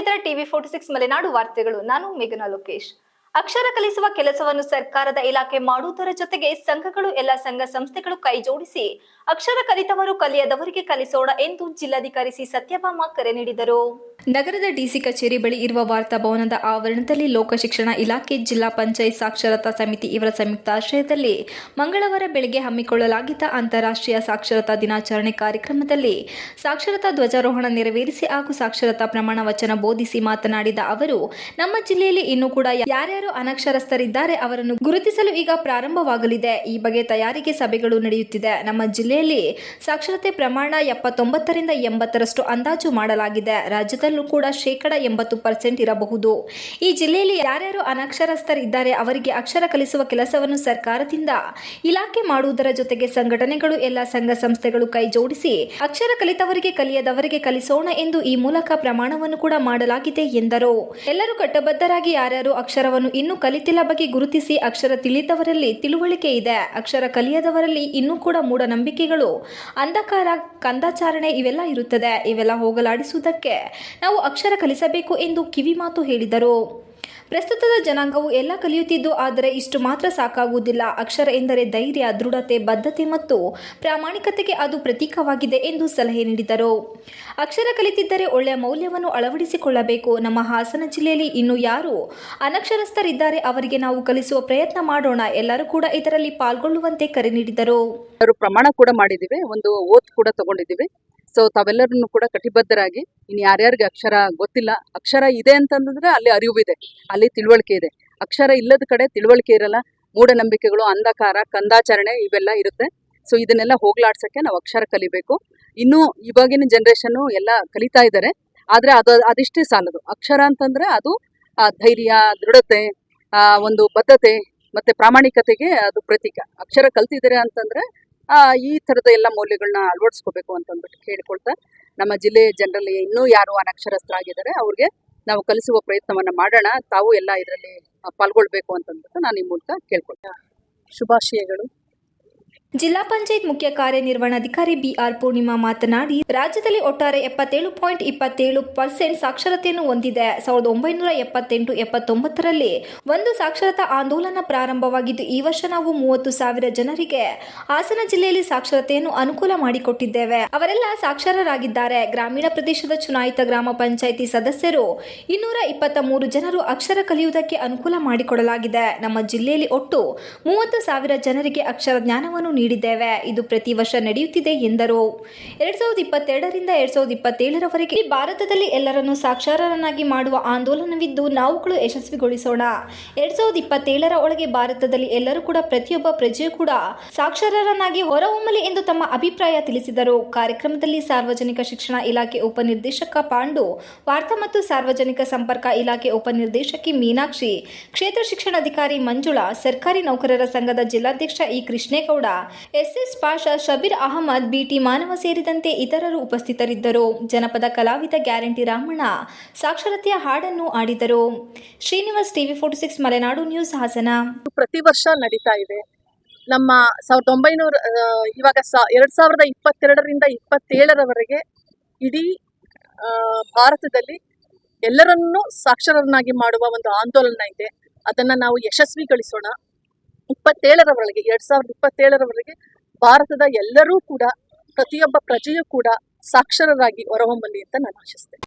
ಇದ್ದಾರೆ TV forty six Malenadu ವಾರ್ತೆಗಳು. ನಾನು ಮೇಘನಾ ಲೋಕೇಶ್. ಅಕ್ಷರ ಕಲಿಸುವ ಕೆಲಸವನ್ನು ಸರ್ಕಾರದ ಇಲಾಖೆ ಮಾಡುವುದರ ಜೊತೆಗೆ ಸಂಘಗಳು, ಎಲ್ಲ ಸಂಘ ಸಂಸ್ಥೆಗಳು ಕೈ ಜೋಡಿಸಿ ಅಕ್ಷರ ಕಲಿತವರು ಕಲಿಯದವರಿಗೆ ಕಲಿಸೋಣ ಎಂದು ಜಿಲ್ಲಾಧಿಕಾರಿ ಸಿ. ಸತ್ಯಭಾಮ ಕರೆ ನೀಡಿದರು. ನಗರದ ಡಿಸಿ ಕಚೇರಿ ಬಳಿ ಇರುವ ವಾರ್ತಾ ಭವನದ ಆವರಣದಲ್ಲಿ ಲೋಕ ಶಿಕ್ಷಣ ಇಲಾಖೆ ಜಿಲ್ಲಾ ಪಂಚಾಯತ್ ಸಾಕ್ಷರತಾ ಸಮಿತಿ ಇವರ ಸಂಯುಕ್ತ ಆಶ್ರಯದಲ್ಲಿ ಮಂಗಳವಾರ ಬೆಳಗ್ಗೆ ಹಮ್ಮಿಕೊಳ್ಳಲಾಗಿದ್ದ ಅಂತಾರಾಷ್ಟ್ರೀಯ ಸಾಕ್ಷರತಾ ದಿನಾಚರಣೆ ಕಾರ್ಯಕ್ರಮದಲ್ಲಿ ಸಾಕ್ಷರತಾ ಧ್ವಜಾರೋಹಣ ನೆರವೇರಿಸಿ ಹಾಗೂ ಸಾಕ್ಷರತಾ ಪ್ರಮಾಣ ವಚನ ಬೋಧಿಸಿ ಮಾತನಾಡಿದ ಅವರು, ನಮ್ಮ ಜಿಲ್ಲೆಯಲ್ಲಿ ಇನ್ನೂ ಕೂಡ ಯಾರ್ಯಾರು ಅನಕ್ಷರಸ್ಥರಿದ್ದಾರೆ ಅವರನ್ನು ಗುರುತಿಸಲು ಈಗ ಪ್ರಾರಂಭವಾಗಲಿದೆ. ಈ ಬಗ್ಗೆ ತಯಾರಿಕೆ ಸಭೆಗಳು ನಡೆಯುತ್ತಿದೆ. ನಮ್ಮ ಜಿಲ್ಲೆಯಲ್ಲಿ ಸಾಕ್ಷರತೆ ಪ್ರಮಾಣ ಎಪ್ಪತ್ತೊಂಬತ್ತರಿಂದ ಎಂಬತ್ತರಷ್ಟು ಅಂದಾಜು ಮಾಡಲಾಗಿದೆ. ರಾಜ್ಯದಲ್ಲೂ ಕೂಡ ಶೇಕಡ ಎಂಬತ್ತು ಪರ್ಸೆಂಟ್ ಇರಬಹುದು. ಈ ಜಿಲ್ಲೆಯಲ್ಲಿ ಯಾರ್ಯಾರು ಅನಕ್ಷರಸ್ಥರಿದ್ದಾರೆ, ಅವರಿಗೆ ಅಕ್ಷರ ಕಲಿಸುವ ಕೆಲಸವನ್ನು ಸರ್ಕಾರದಿಂದ ಇಲಾಖೆ ಮಾಡುವುದರ ಜೊತೆಗೆ ಸಂಘಟನೆಗಳು, ಎಲ್ಲ ಸಂಘ ಸಂಸ್ಥೆಗಳು ಕೈ ಜೋಡಿಸಿ ಅಕ್ಷರ ಕಲಿತವರಿಗೆ, ಕಲಿಯದವರಿಗೆ ಕಲಿಸೋಣ ಎಂದು ಈ ಮೂಲಕ ಪ್ರಮಾಣವನ್ನು ಕೂಡ ಮಾಡಲಾಗಿದೆ ಎಂದರು. ಎಲ್ಲರೂ ಕಟ್ಟಬದ್ಧರಾಗಿ ಯಾರ್ಯಾರು ಅಕ್ಷರವನ್ನು ಇನ್ನೂ ಕಲಿತಿಲ್ಲ ಬಗ್ಗೆ ಗುರುತಿಸಿ ಅಕ್ಷರ ತಿಳಿದವರಲ್ಲಿ ತಿಳುವಳಿಕೆ ಇದೆ. ಅಕ್ಷರ ಕಲಿಯದವರಲ್ಲಿ ಇನ್ನೂ ಕೂಡ ಮೂಢನಂಬಿಕೆಗಳು, ಅಂಧಕಾರ, ಕಂದಾಚಾರಣೆ ಇವೆಲ್ಲ ಇರುತ್ತದೆ. ಇವೆಲ್ಲ ಹೋಗಲಾಡಿಸುವುದಕ್ಕೆ ನಾವು ಅಕ್ಷರ ಕಲಿಸಬೇಕು ಎಂದು ಕಿವಿಮಾತು ಹೇಳಿದರು. ಪ್ರಸ್ತುತದ ಜನಾಂಗವು ಎಲ್ಲ ಕಲಿಯುತ್ತಿದ್ದು ಆದರೆ ಇಷ್ಟು ಮಾತ್ರ ಸಾಕಾಗುವುದಿಲ್ಲ. ಅಕ್ಷರ ಎಂದರೆ ಧೈರ್ಯ, ದೃಢತೆ, ಬದ್ಧತೆ ಮತ್ತು ಪ್ರಾಮಾಣಿಕತೆಗೆ ಅದು ಪ್ರತೀಕವಾಗಿದೆ ಎಂದು ಸಲಹೆ ನೀಡಿದರು. ಅಕ್ಷರ ಕಲಿತಿದ್ದರೆ ಒಳ್ಳೆಯ ಮೌಲ್ಯವನ್ನು ಅಳವಡಿಸಿಕೊಳ್ಳಬೇಕು. ನಮ್ಮ ಹಾಸನ ಜಿಲ್ಲೆಯಲ್ಲಿ ಇನ್ನು ಯಾರು ಅನಕ್ಷರಸ್ಥರಿದ್ದಾರೆ ಅವರಿಗೆ ನಾವು ಕಲಿಸುವ ಪ್ರಯತ್ನ ಮಾಡೋಣ. ಎಲ್ಲರೂ ಕೂಡ ಇದರಲ್ಲಿ ಪಾಲ್ಗೊಳ್ಳುವಂತೆ ಕರೆ ನೀಡಿದರು. ಪ್ರಮಾಣ ಕೂಡ ಮಾಡಿದ್ದೀವಿ. ಒಂದು ಓದ್ ಕೂಡ ತಗೊಂಡಿದ್ದೀವಿ. ಸೊ ತಾವೆಲ್ಲರನ್ನು ಕೂಡ ಕಟಿಬದ್ಧರಾಗಿ ಇನ್ನು ಯಾರ್ಯಾರಿಗೆ ಅಕ್ಷರ ಗೊತ್ತಿಲ್ಲ, ಅಕ್ಷರ ಇದೆ ಅಂತಂದ್ರೆ ಅಲ್ಲಿ ಅರಿವಿದೆ, ಅಲ್ಲಿ ತಿಳುವಳಿಕೆ ಇದೆ. ಅಕ್ಷರ ಇಲ್ಲದ ಕಡೆ ತಿಳುವಳಿಕೆ ಇರಲ್ಲ, ಮೂಢನಂಬಿಕೆಗಳು, ಅಂಧಕಾರ, ಕಂದಾಚರಣೆ ಇವೆಲ್ಲ ಇರುತ್ತೆ. ಸೊ ಇದನ್ನೆಲ್ಲ ಹೋಗ್ಲಾಡ್ಸಕ್ಕೆ ನಾವು ಅಕ್ಷರ ಕಲಿಬೇಕು. ಇನ್ನು ಇವಾಗಿನ ಜನ್ರೇಷನ್ನು ಎಲ್ಲ ಕಲಿತಾ ಇದ್ದಾರೆ ಆದ್ರೆ ಅದು, ಅದಿಷ್ಟೇ ಸಾಲದು. ಅಕ್ಷರ ಅಂತಂದ್ರೆ ಅದು ಧೈರ್ಯ, ದೃಢತೆ ಒಂದು ಬದ್ಧತೆ, ಮತ್ತೆ ಪ್ರಾಮಾಣಿಕತೆಗೆ ಅದು ಪ್ರತೀಕ. ಅಕ್ಷರ ಕಲ್ತಿದ್ದಾರೆ ಅಂತಂದ್ರೆ ಈ ಥರದ ಎಲ್ಲ ಮೌಲ್ಯಗಳನ್ನ ಅಳವಡಿಸ್ಕೋಬೇಕು ಅಂತ ಅಂದ್ಬಿಟ್ಟು ಕೇಳ್ಕೊಳ್ತಾ ನಮ್ಮ ಜಿಲ್ಲೆ ಜನರಲ್ಲಿ ಇನ್ನೂ ಯಾರು ಅನಕ್ಷರಸ್ಥರಾಗಿದ್ದಾರೆ, ಅವ್ರಿಗೆ ನಾವು ಕಲಿಸುವ ಪ್ರಯತ್ನವನ್ನ ಮಾಡೋಣ, ತಾವು ಎಲ್ಲ ಇದರಲ್ಲಿ ಪಾಲ್ಗೊಳ್ಬೇಕು ಅಂತಂದ್ಬಿಟ್ಟು ನಾನು ಈ ಮೂಲಕ ಕೇಳ್ಕೊಳ್ತಾ ಶುಭಾಶಯಗಳು. ಜಿಲ್ಲಾ ಪಂಚಾಯತ್ ಮುಖ್ಯ ಕಾರ್ಯನಿರ್ವಹಣಾಧಿಕಾರಿ ಬಿಆರ್ ಪೂರ್ಣಿಮಾ ಮಾತನಾಡಿ, ರಾಜ್ಯದಲ್ಲಿ ಒಟ್ಟಾರೆ ಎಪ್ಪತ್ತೇಳು ಪಾಯಿಂಟ್ ಇಪ್ಪತ್ತೇಳು ಪರ್ಸೆಂಟ್ ಸಾಕ್ಷರತೆಯನ್ನು ಹೊಂದಿದೆ. ಸಾವಿರದ ಒಂಬೈನೂರ ಎಪ್ಪತ್ತೆಂಟು, ಎಪ್ಪತ್ತೊಂಬತ್ತರಲ್ಲಿ ಒಂದು ಸಾಕ್ಷರತಾ ಆಂದೋಲನ ಪ್ರಾರಂಭವಾಗಿದ್ದು, ಈ ವರ್ಷ ನಾವು ಮೂವತ್ತು ಸಾವಿರ ಜನರಿಗೆ ಹಾಸನ ಜಿಲ್ಲೆಯಲ್ಲಿ ಸಾಕ್ಷರತೆಯನ್ನು ಅನುಕೂಲ ಮಾಡಿಕೊಟ್ಟಿದ್ದೇವೆ. ಅವರೆಲ್ಲ ಸಾಕ್ಷರರಾಗಿದ್ದಾರೆ. ಗ್ರಾಮೀಣ ಪ್ರದೇಶದ ಚುನಾಯಿತ ಗ್ರಾಮ ಪಂಚಾಯಿತಿ ಸದಸ್ಯರು ಇನ್ನೂರ ಇಪ್ಪತ್ತ ಮೂರು ಜನರು ಅಕ್ಷರ ಕಲಿಯುವುದಕ್ಕೆ ಅನುಕೂಲ ಮಾಡಿಕೊಡಲಾಗಿದೆ. ನಮ್ಮ ಜಿಲ್ಲೆಯಲ್ಲಿ ಒಟ್ಟು ಮೂವತ್ತು ಸಾವಿರ ಜನರಿಗೆ ಅಕ್ಷರ ಜ್ಞಾನವನ್ನು ನೀಡಿದ್ದೇವೆ. ಇದು ಪ್ರತಿ ವರ್ಷ ನಡೆಯುತ್ತಿದೆ ಎಂದರು. ಎರಡ್ ಸಾವಿರದ ಇಪ್ಪತ್ತೆರಡರಿಂದ ಎರಡ್ ಸಾವಿರದ ಇಪ್ಪತ್ತೇಳರವರೆಗೆ ಭಾರತದಲ್ಲಿ ಎಲ್ಲರನ್ನು ಸಾಕ್ಷರರನ್ನಾಗಿ ಮಾಡುವ ಆಂದೋಲನವಿದ್ದು, ನಾವುಗಳು ಯಶಸ್ವಿಗೊಳಿಸೋಣ. ಎರಡ್ ಸಾವಿರದ ಇಪ್ಪತ್ತೇಳರ ಒಳಗೆ ಭಾರತದಲ್ಲಿ ಎಲ್ಲರೂ ಕೂಡ ಪ್ರತಿಯೊಬ್ಬ ಪ್ರಜೆಯೂ ಕೂಡ ಸಾಕ್ಷರರನ್ನಾಗಿ ಹೊರಹೊಮ್ಮಲಿ ಎಂದು ತಮ್ಮ ಅಭಿಪ್ರಾಯ ತಿಳಿಸಿದರು. ಕಾರ್ಯಕ್ರಮದಲ್ಲಿ ಸಾರ್ವಜನಿಕ ಶಿಕ್ಷಣ ಇಲಾಖೆ ಉಪನಿರ್ದೇಶಕ ಪಾಂಡು, ವಾರ್ತಾ ಮತ್ತು ಸಾರ್ವಜನಿಕ ಸಂಪರ್ಕ ಇಲಾಖೆ ಉಪನಿರ್ದೇಶಕಿ ಮೀನಾಕ್ಷಿ, ಕ್ಷೇತ್ರ ಶಿಕ್ಷಣಾಧಿಕಾರಿ ಮಂಜುಳಾ, ಸರ್ಕಾರಿ ನೌಕರರ ಸಂಘದ ಜಿಲ್ಲಾಧ್ಯಕ್ಷ E Krishnegowda SS Pasha Shabir Ahmed, BT Manava ಸೇರಿದಂತೆ ಇತರರು ಉಪಸ್ಥಿತರಿದ್ದರು. ಜನಪದ ಕಲಾವಿದ ಗ್ಯಾರಂಟಿ ರಾಮಣ್ಣ ಸಾಕ್ಷರತೆಯ ಹಾಡನ್ನು ಆಡಿದರು Srinivas TV forty six, Malenadu news, Hassan. ಪ್ರತಿ ವರ್ಷ ನಡೀತಾ ಇದೆ. ನಮ್ಮ ಸಾವಿರದ ಒಂಬೈನೂರ ಇವಾಗ ಎರಡ್ ಸಾವಿರದ ಇಪ್ಪತ್ತೆರಡರಿಂದ ಇಪ್ಪತ್ತೇಳರವರೆಗೆ ಇಡೀ ಭಾರತದಲ್ಲಿ ಎಲ್ಲರನ್ನೂ ಸಾಕ್ಷರರನ್ನಾಗಿ ಮಾಡುವ ಒಂದು ಆಂದೋಲನ ಇದೆ. ಅದನ್ನು ನಾವು ಯಶಸ್ವಿಗೊಳಿಸೋಣ. ಇಪ್ಪತ್ತೇಳರವರೆಗೆ, ಎರಡ್ ಸಾವಿರದ ಇಪ್ಪತ್ತೇಳರವರೆಗೆ ಭಾರತದ ಎಲ್ಲರೂ ಕೂಡ, ಪ್ರತಿಯೊಬ್ಬ ಪ್ರಜೆಯೂ ಕೂಡ ಸಾಕ್ಷರರಾಗಿ ಹೊರಹೊಮ್ಮಲಿ ಅಂತ ನಾನು ಆಶಿಸ್ತೇನೆ.